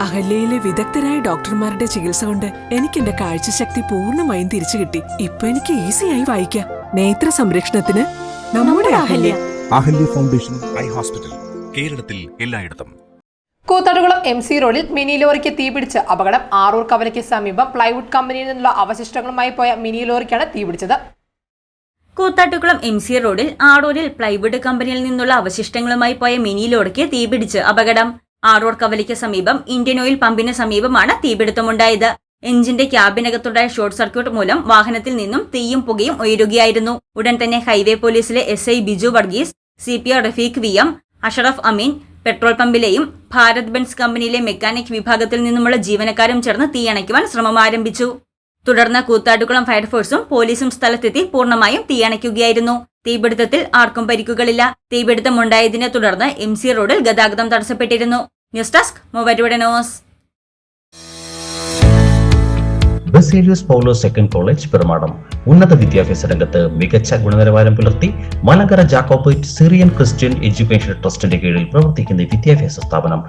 അഹല്യയിലെ വിദഗ്ധരായ ഡോക്ടർമാരുടെ ചികിത്സ കൊണ്ട് എനിക്ക് എന്റെ കാഴ്ചശക്തി പൂർണമായും തിരിച്ചു കിട്ടി. ഇപ്പൊ എനിക്ക് ഈസിയായി വായിക്കാം. നേത്ര സംരക്ഷണത്തിന് നമ്മുടെ Ahalya. Ahalya. Foundation eye hospital കേരളത്തിൽ എല്ലായിടത്തും. കൂത്തടുകുളം എം സി റോഡിൽ മിനി ലോറിക്ക് തീപിടിച്ച് അപകടം ആറൂർ കവലയ്ക്ക് സമീപം പ്ലൈവുഡ് കമ്പനിയിൽ നിന്നുള്ള അവശിഷ്ടങ്ങളുമായി പോയ മിനി ലോറിക്കാണ് തീപിടിച്ചത് കൂത്താട്ടുകുളം എം സി റോഡിൽ ആടൂരിൽ പ്ലൈവുഡ് കമ്പനിയിൽ നിന്നുള്ള അവശിഷ്ടങ്ങളുമായി പോയ മിനി ലോറിക്ക് തീപിടിച്ച് അപകടം. ആറൂർ കവലയ്ക്ക് സമീപം ഇന്ത്യൻ ഓയിൽ പമ്പിന് സമീപമാണ് തീപിടുത്തമുണ്ടായത്. എഞ്ചിന്റെ ക്യാബിനകത്തുണ്ടായ ഷോർട്ട് സർക്യൂട്ട് മൂലം വാഹനത്തിൽ നിന്നും തീയും പുകയും ഉയരുകയായിരുന്നു ഉടൻ തന്നെ ഹൈവേ പോലീസിലെ S I Biju Varghese C P R Rafeeq V M Ashraf Ameen petrol പമ്പിലെയും Bharat Benz കമ്പനിയിലെ മെക്കാനിക് വിഭാഗത്തിൽ നിന്നുമുള്ള ജീവനക്കാരും ചേർന്ന് തീയണയ്ക്കുവാൻ ശ്രമം ആരംഭിച്ചു തുടർന്ന് കൂത്താട്ടുകുളം ഫയർഫോഴ്സും പോലീസും സ്ഥലത്തെത്തി പൂർണമായും തീയണയ്ക്കുകയായിരുന്നു തീപിടുത്തത്തിൽ ആർക്കും പരിക്കുകളില്ല. തീപിടുത്തമുണ്ടായതിനെ തുടർന്ന് എം സി റോഡിൽ ഗതാഗതം തടസ്സപ്പെട്ടിരുന്നു. News desk mobile news. Baselius Paulose second college Perumadam. ഉന്നത വിദ്യാഭ്യാസ രംഗത്ത് മികച്ച ഗുണനിലവാരം പുലർത്തി Malankara Jacobite Syrian Christian education ട്രസ്റ്റിന്റെ കീഴിൽ പ്രവർത്തിക്കുന്ന വിദ്യാഭ്യാസ സ്ഥാപനം.